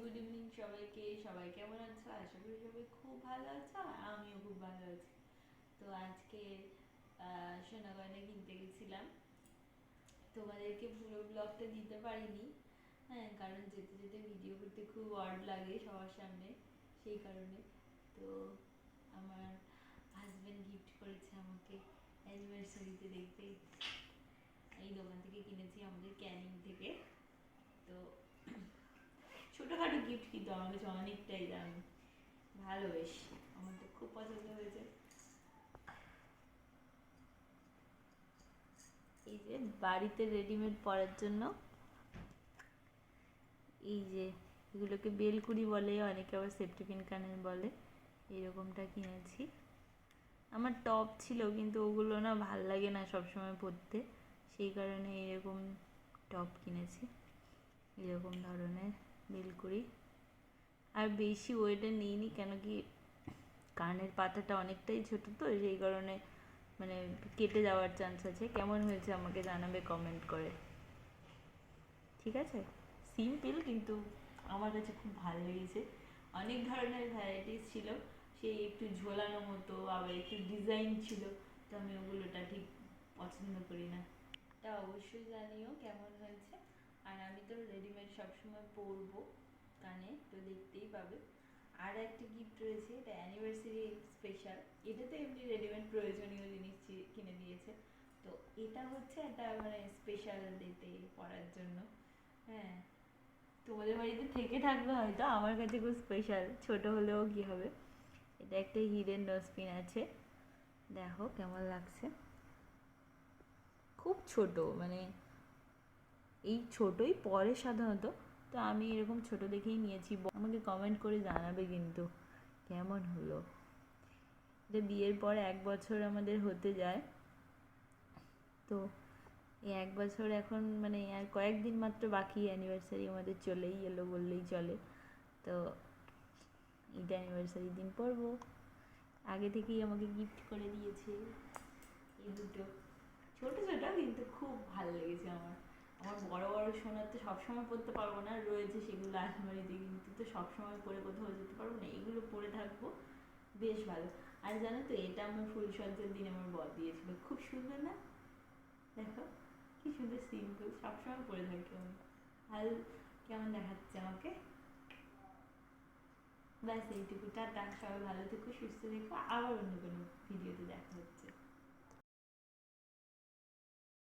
Good evening সবাইকে, সবাই কেমন আছো? আশা করি সবাই খুব ভালো আছো আমিও খুব ভালো আছি। তো আজকে সোনা গয়না কিনতে গেছিলাম। তোমাদেরকে পুরো ব্লগটা দিতে পারিনি। হ্যাঁ কারণ যেতে যেতে ভিডিও করতে খুব অড লাগে সবার সামনে, সেই কারণে। তো আমার হাজব্যান্ড গিফট করেছে আমাকে অ্যানিভার্সারিতে দেখতে। এই দোকান থেকে কিনেছি আমাদের ক্যানিং থেকে তো ছোটোখাটো গিফট কিন্তু আমার কাছে অনেকটাই দামি। ভালো বেশ। আমার তো খুব পছন্দ হয়েছে। এই যে বাড়িতে রেডিমেড পরার জন্য এই যে এগুলোকে বেলকুড়ি বলে, অনেকে আবার সেফটিপিন কানের বলে, এরকমটা কিনেছি। আমার টপ ছিল, কিন্তু ওগুলো না ভালো লাগে না সবসময় পরতে। সেই কারণে এরকম টপ কিনেছি। এরকম ধরনের বেলকুড়ি আর বেশি ওয়েটের নিইনি কেন কি কানের পাতাটা অনেকটাই ছোট তো, সেই কারণে মানে কেটে যাওয়ার চান্স আছে। কেমন হয়েছে আমাকে জানাবে কমেন্ট করে। ঠিক আছে? সিম্পল কিন্তু আমার কাছে খুব ভালো লেগেছে। অনেক ধরনের ভ্যারাইটিস ছিল। সেই একটু ঝোলানো মতো আবার একটু ডিজাইন ছিল। তো আমি ওগুলোটা ঠিক পছন্দ করি না। তা অবশ্যই জানিও কেমন হয়েছে। আর আমি তো রেডিমেড সবসময় পরবো। কানে, তো দেখতেই পাবে। আর একটা গিফট রয়েছে, এটা অ্যানিভার্সারি স্পেশাল এটা তো এমনি রেডিমেড প্রয়োজনীয় জিনিস কিনে দিয়েছে। তো এটা হচ্ছে একটা মানে স্পেশাল ডেতে পরার জন্য। হ্যাঁ। তোমাদের বাড়িতে থেকে থাকবে হয়তো, আমার কাছে খুব স্পেশাল ছোট হলেও কি হবে? এটা একটা হিডেন ডস্টবিন আছে। দেখো কেমন লাগছে। খুব ছোট মানে এই ছোটই পরে সাধারণত। তো আমি এরকম ছোট দেখেই নিয়েছি। আমাকে কমেন্ট করে জানাবে কিন্তু, কেমন হলো? এটা বিয়ের পর এক বছর আমাদের হতে যায়। তো এই এক বছর এখন মানে আর কয়েকদিন মাত্র বাকি অ্যানিভার্সারি আমাদের চলেই এলো বললেই চলে। তো এটা অ্যানিভার্সারির দিন পরবো। আগে থেকেই আমাকে গিফট করে দিয়েছে এই দুটো। ছোট ছোট কিন্তু খুব ভালো লেগেছে আমার। আমার বড় বড় সোনার তো সবসময় পরতে পারব না, রয়েছে সেগুলো আলমারিতে, কিন্তু তো সবসময় পরে কোথাও যেতে পারব না, এগুলো পরে থাকব, বেশ ভালো। আর জানো তো, এটা আমার ফুল ফুলসজ্জার দিন আমার বর দিয়েছিল। খুব সুন্দর না? দেখো, কি সুন্দর সিম্পল সবসময় পরে থাকি আমি। আর কেমন দেখাচ্ছে আমাকে? ব্যাস, এইটুকু। টাটা, সবাই ভালো থেকো, সুস্থ থেকো। আবার অন্য কোনো ভিডিওতে দেখা হচ্ছে।